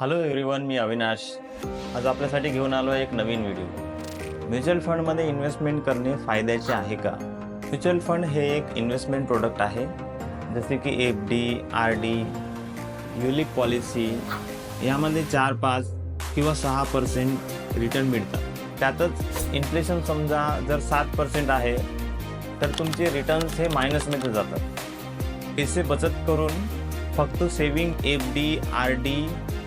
Hello everyone मी अविनाश. आज आपल्यासाठी घेऊन आलो एक नवीन व्हिडिओ म्युच्युअल फंडमध्ये इन्व्हेस्टमेंट करणे फायद्याचे आहे का? म्युच्युअल फंड हे एक इन्व्हेस्टमेंट प्रोडक्ट आहे. जसे की F D R D ULIP policy यामध्ये चार पाच किंवा सहा पर्सेंट रिटर्न मिळतात. त्यातच इन्फ्लेशन समजा जर सात पर्सेंट आहे तर तुमचे रिटर्न्स हे मायनसमध्ये जातात. पैसे बचत करून फक्त saving F D R D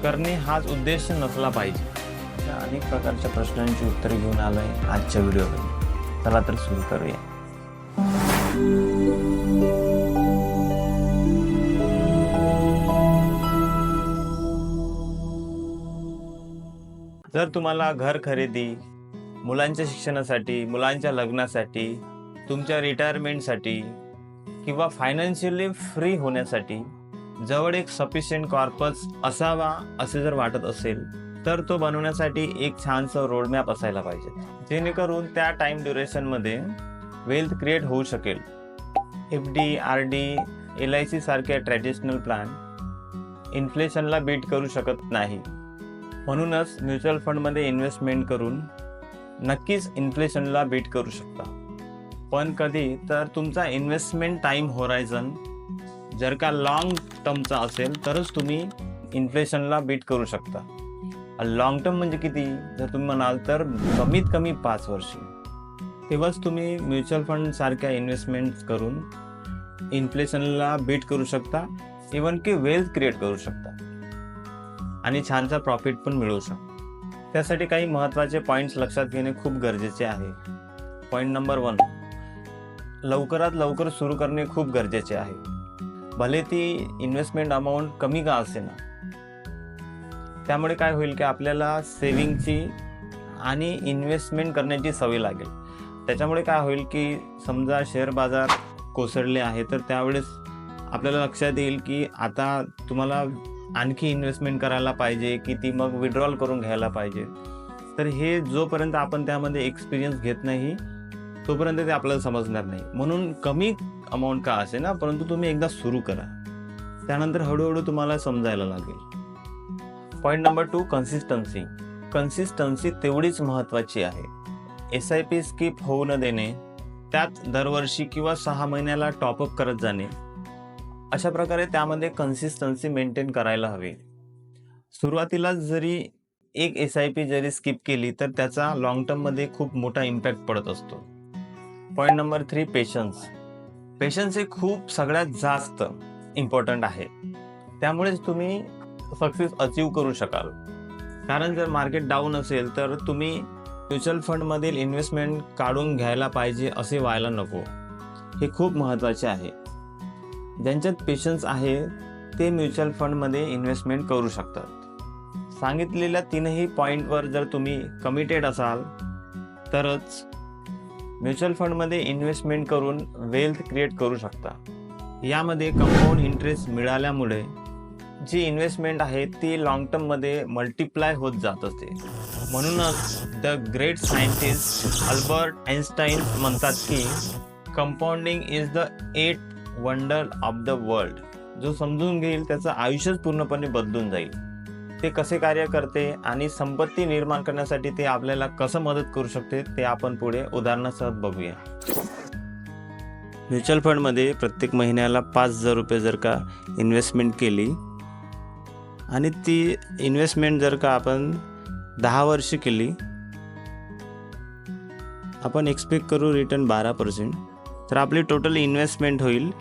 करणे हाच उद्देश नसला पाहिजे. अशा अनेक प्रकारच्या प्रश्नांची उत्तरे घेऊन आलो आहे आजच्या व्हिडिओमध्ये. चला तर सुरू करूया. जर तुम्हाला घर खरेदी मुलांच्या शिक्षणासाठी मुलांच्या लग्नासाठी तुमच्या रिटायरमेंटसाठी किंवा फायनान्शियली फ्री होण्यासाठी जवळ एक सफिशियंट कॉर्पस असावा असे जर वाटत असेल तर तो बनवण्यासाठी एक छानसं रोडमॅप असायला पाहिजे. जेणेकरून त्या टाइम ड्युरेशनमध्ये वेल्थ क्रिएट होऊ शकेल. F D R D L I C सारख्या ट्रॅडिशनल प्लॅन इन्फ्लेशनला बीट करू शकत नाही. म्हणूनच म्युच्युअल फंडमध्ये इन्व्हेस्टमेंट करून नक्कीच इन्फ्लेशनला बीट करू शकता. पण कधी तर तुमचा इन्व्हेस्टमेंट टाईम होरायझन जर का लाँग टर्मचा असेल तरच तुम्ही इन्फ्लेशनला बीट करू शकता. लॉंग टर्म म्हणजे किती? जर तुम्ही म्हणाल तर कमीत कमी पाच वर्षे. तेव्हाच तुम्ही म्युच्युअल फंड सारख्या इन्व्हेस्टमेंट करून इन्फ्लेशनला बीट करू शकता इवन की वेल्थ क्रिएट करू शकता. आणि छानसा प्रॉफिट पण मिळवू शकता. त्यासाठी काही महत्त्वाचे पॉईंट्स लक्षात घेणे खूप गरजेचे आहे. पॉईंट नंबर वन लवकरात लवकर सुरू करणे खूप गरजेचे आहे. भले ती इन्व्हेस्टमेंट अमाऊंट कमी का असे ना त्यामुळे काय होईल की आपल्याला सेविंगची आणि इन्व्हेस्टमेंट करण्याची सवय लागेल. त्याच्यामुळे काय होईल की समजा शेअर बाजार कोसळले आहे तर त्यावेळेस आपल्याला लक्षात येईल की आता तुम्हाला आणखी इन्व्हेस्टमेंट करायला पाहिजे की ती मग विड्रॉल करून घ्यायला पाहिजे. तर हे जोपर्यंत आपण त्यामध्ये एक्सपिरियन्स घेत नाही तोपर्यंत ते आपल्याला समजणार नाही. म्हणून कमी अमाऊंट का असे ना परंतु तुम्ही एकदा सुरू करा. त्यानंतर हळूहळू तुम्हाला समजायला लागेल. Point number two consistency consistency तेवढीच महत्त्वाची आहे. एस आय पी स्किप होऊ न देणे त्यात दरवर्षी किंवा सहा महिन्याला टॉपअप करत जाणे अशा प्रकारे त्यामध्ये कन्सिस्टन्सी मेंटेन करायला हवी. सुरुवातीला जरी एक एस आय पी जरी स्किप केली तर त्याचा लॉंग टर्ममध्ये खूप मोठा इम्पॅक्ट पडत असतो. Point number three patience patience हे खूप सगळ्यात जास्त इम्पॉर्टंट आहे. त्यामुळेच तुम्ही सक्सेस अचीव करू शकाल. कारण जर मार्केट डाऊन असेल तर तुम्ही म्युच्युअल फंडमधील इन्व्हेस्टमेंट काढून घ्यायला पाहिजे असे व्हायला नको. हे खूप महत्त्वाचे आहे. ज्यांच्यात पेशन्स आहे ते म्युच्युअल फंडमध्ये इन्व्हेस्टमेंट करू शकतात. सांगितलेल्या तीनही पॉईंटवर जर तुम्ही कमिटेड असाल तरच म्युच्युअल फंडमध्ये इन्व्हेस्टमेंट करून वेल्थ क्रिएट करू शकता. यामध्ये कंपाऊंड इंटरेस्ट मिळाल्यामुळे जी इन्व्हेस्टमेंट आहे ती लॉंग टर्ममध्ये मल्टिप्लाय होत जात असते. म्हणूनच the great scientist Albert Einstein म्हणतात की compounding is the eight wonder of the world जो समजून घेईल त्याचं आयुष्यच पूर्णपणे बदलून जाईल. ते कसे कार्य करते आणि संपत्ती निर्माण करण्यासाठी ते आपल्याला कसं मदत करू शकते ते आपण पुढे उदाहरणासह बघूया. म्युच्युअल फंडमध्ये प्रत्येक महिन्याला पाच हजार रुपये जर का इन्व्हेस्टमेंट केली आणि ती इन्व्हेस्टमेंट जर का आपण दहा वर्ष केली आपण एक्सपेक्ट करू रिटर्न बारा पर्सेंट तर आपली टोटल इन्व्हेस्टमेंट होईल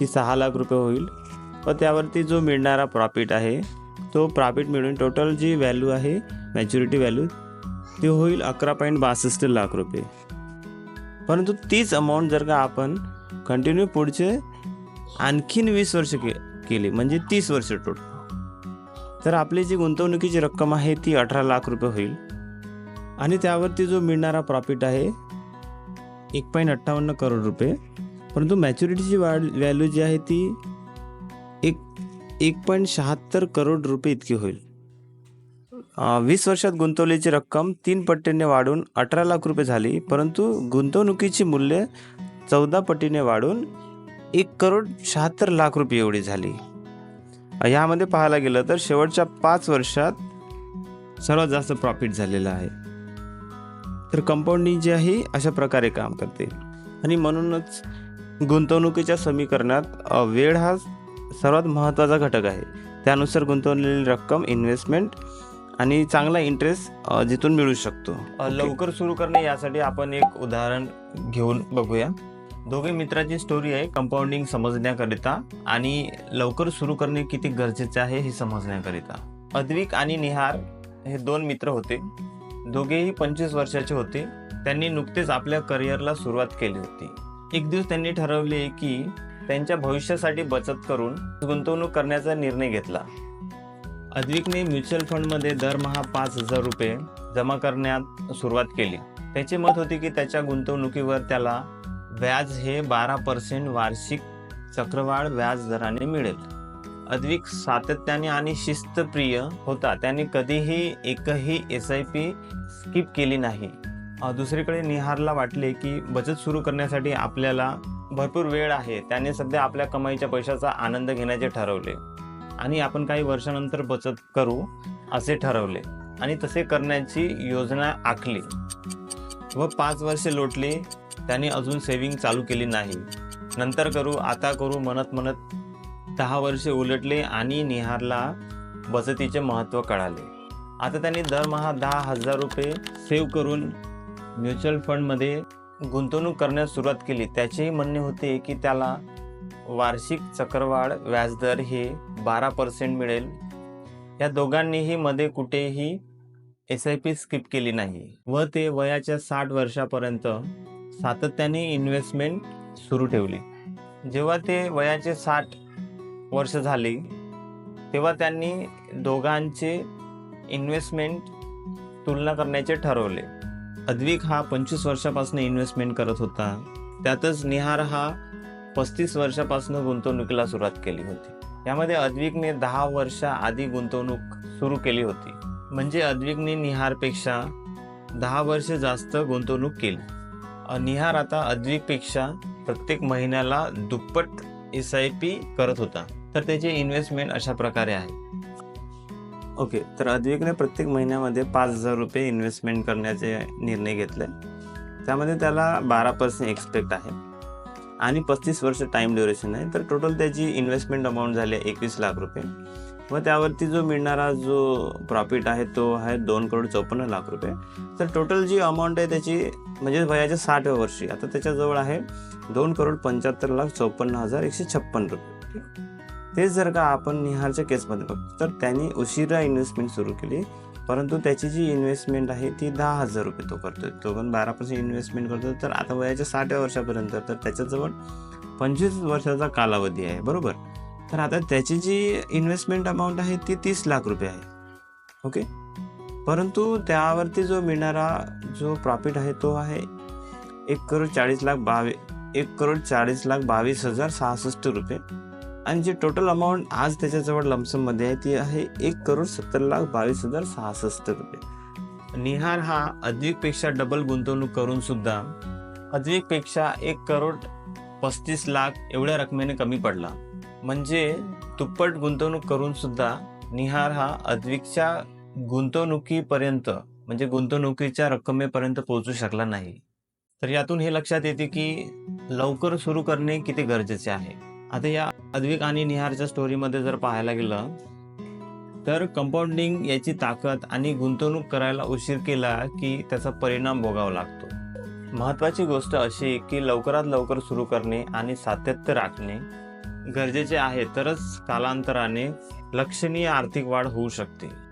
ती सहा लाख रुपये होईल. व त्यावरती जो मिळणारा प्रॉफिट आहे तो प्रॉफिट मिळून टोटल जी व्हॅल्यू आहे मॅच्युरिटी व्हॅल्यू ती होईल अकरा पॉईंट बासष्ट लाख रुपये. परंतु तीच अमाऊंट जर का आपण कंटिन्यू पुढचे आणखीन वीस वर्ष के केली म्हणजे तीस वर्ष टोटल तर आपली जी गुंतवणुकीची रक्कम आहे ती अठरा लाख रुपये होईल. आणि त्यावरती जो मिळणारा प्रॉफिट आहे एक पॉईंट अठ्ठावन्न करोड रुपये. परंतु मॅच्युरिटीची वाढ व्हॅल्यू जी आहे ती एक पॉईंट शहात्तर करोड रुपये इतकी होईल. वीस वर्षात गुंतवलेली रक्कम तीन पट्टीने वाढून अठरा लाख रुपये झाली परंतु गुंतवणुकीची मूल्य चौदा पटीने वाढून एक करोड शहात्तर लाख रुपये एवढी झाली. यामध्ये पाहायला गेलं तर शेवटच्या पाच वर्षात सर्वात जास्त प्रॉफिट झालेलं आहे. तर कंपाऊंडिंग जी आहे अशा प्रकारे काम करते. आणि म्हणूनच गुंतवणुकीच्या समीकरणात वेळ हा सर्वात महत्त्वाचा घटक आहे. त्यानुसार गुंतवलेली रक्कम इन्व्हेस्टमेंट आणि चांगला इंटरेस्ट जिथून मिळू शकतो. लवकर सुरू करणे यासाठी आपण एक उदाहरण घेऊन बघूया. दोघे मित्राची स्टोरी आहे कंपाऊंडिंग समजण्याकरिता आणि लवकर सुरू करणे किती गरजेचे आहे हे समजण्याकरिता. अद्विक आणि निहार हे दोन मित्र होते. दोघेही पंचवीस वर्षाचे होते. त्यांनी नुकतेच आपल्या करिअरला सुरुवात केली होती. एक दिवस त्यांनी ठरवले की त्यांच्या भविष्यासाठी बचत करून गुंतवणूक करण्याचा निर्णय घेतला. अद्विकने म्युच्युअल फंडमध्ये दरमहा पाच हजार रुपये जमा करण्यात सुरुवात केली. त्याचे मत होते की त्याच्या गुंतवणुकीवर त्याला व्याज हे बारा पर्सेंट वार्षिक चक्रवाढ व्याज दराने मिळेल. अद्विक सातत्याने आणि शिस्तप्रिय होता. त्याने कधीही एकही एस आय पी स्किप केली नाही. दुसरीकडे निहारला वाटले की बचत सुरू करण्यासाठी आपल्याला भरपूर वेळ आहे. त्याने सध्या आपल्या कमाईच्या पैशाचा आनंद घेण्याचे ठरवले. आणि आपण काही वर्षानंतर बचत करू असे ठरवले. आणि तसे करण्याची योजना आखली. व पाच वर्षे लोटली त्याने अजून सेविंग चालू केली नाही. नंतर करू आता करू म्हणत म्हणत दहा वर्षे उलटले आणि निहारला बचतीचे महत्त्व कळाले. आता त्यांनी दरमहा दहा हजार रुपये सेव्ह करून म्युच्युअल फंडमध्ये गुंतवणूक करण्यास सुरुवात केली. त्याचेही म्हणणे होते की त्याला वार्षिक चक्रवाढ व्याजदर हे बारा पर्सेंट मिळेल. या दोघांनीही मध्ये कुठेही एस आय पी स्किप केली नाही व ते वयाच्या साठ वर्षापर्यंत सातत्याने इन्व्हेस्टमेंट सुरू ठेवली. जेव्हा ते वयाचे साठ वर्ष झाले तेव्हा त्यांनी दोघांचे इन्व्हेस्टमेंट तुलना करण्याचे ठरवले. अद्विक हा पंचवीस वर्षापासून इन्व्हेस्टमेंट करत होता. त्यातच निहार हा पस्तीस वर्षापासून गुंतवणुकीला सुरुवात केली होती. यामध्ये अद्विकने दहा वर्षाआधी गुंतवणूक सुरू केली होती. म्हणजे अद्विकने निहारपेक्षा दहा वर्ष जास्त गुंतवणूक केली. निहार आता अद्विकपेक्षा प्रत्येक महिन्याला दुप्पट एस आय पी करत होता. तर त्याचे इन्व्हेस्टमेंट अशा प्रकारे आहे. ओके तर अद्विकने प्रत्येक महिन्यामध्ये पाच हजार रुपये इन्व्हेस्टमेंट करण्याचे निर्णय घेतले. त्यामध्ये त्याला बारा पर्सेंट एक्सपेक्ट आहे. आणि पस्तीस वर्ष टाईम ड्युरेशन आहे. तर टोटल त्याची इन्व्हेस्टमेंट अमाऊंट झाली आहे एकवीस लाख रुपये. व त्यावरती जो मिळणारा जो प्रॉफिट आहे तो आहे दोन करोड चौपन्न लाख रुपये. तर टोटल जी अमाऊंट आहे त्याची म्हणजे वयाच्या साठव्या वर्षी आता त्याच्याजवळ आहे दोन करोड पंच्याहत्तर लाख चौपन्न हजार एकशे छप्पन रुपये. तेच जर का आपण निहारच्या केसमध्ये बघतो तर त्यांनी उशिरा इन्व्हेस्टमेंट सुरू केली. परंतु त्याची जी इन्व्हेस्टमेंट आहे ती दहा हजार रुपये तो करतो तो पण बारा पर्सेंट इन्व्हेस्टमेंट करतो तर आता वयाच्या साठव्या वर्षापर्यंत तर त्याच्याजवळ पंचवीस वर्षाचा कालावधी आहे. बरोबर? तर आता त्याची जी इन्व्हेस्टमेंट अमाऊंट आहे ती तीस लाख रुपये आहे. ओके? परंतु त्यावरती जो मिळणारा जो प्रॉफिट आहे तो आहे एक करोड चाळीस लाख बावी एक करोड चाळीस लाख बावीस हजार सहासष्ट रुपये. आणि जे टोटल अमाऊंट आज त्याच्याजवळ लमसममध्ये आहे ती आहे एक करोड सत्तर लाख बावीस हजार सहासष्ट रुपये. निहार हा अद्विकपेक्षा डबल गुंतवणूक करून सुद्धा अद्विकपेक्षा एक करोड पस्तीस लाख एवढ्या रकमेने कमी पडला. म्हणजे दुप्पट गुंतवणूक करून सुद्धा निहार हा अद्विकच्या गुंतवणुकीपर्यंत म्हणजे गुंतवणुकीच्या रकमेपर्यंत पोहोचू शकला नाही. तर यातून हे लक्षात येते की लवकर सुरू करणे किती गरजेचे आहे. आता या अद्विक आणि निहारच्या स्टोरीमध्ये जर पाहायला गेलं तर कंपाऊंडिंग याची ताकद आणि गुंतवणूक करायला उशीर केला की त्याचा परिणाम भोगावा लागतो. महत्त्वाची गोष्ट अशी की लवकरात लवकर सुरू करणे आणि सातत्य राखणे गरजेचे आहे तरच कालांतराने लक्षणीय आर्थिक वाढ होऊ शकते.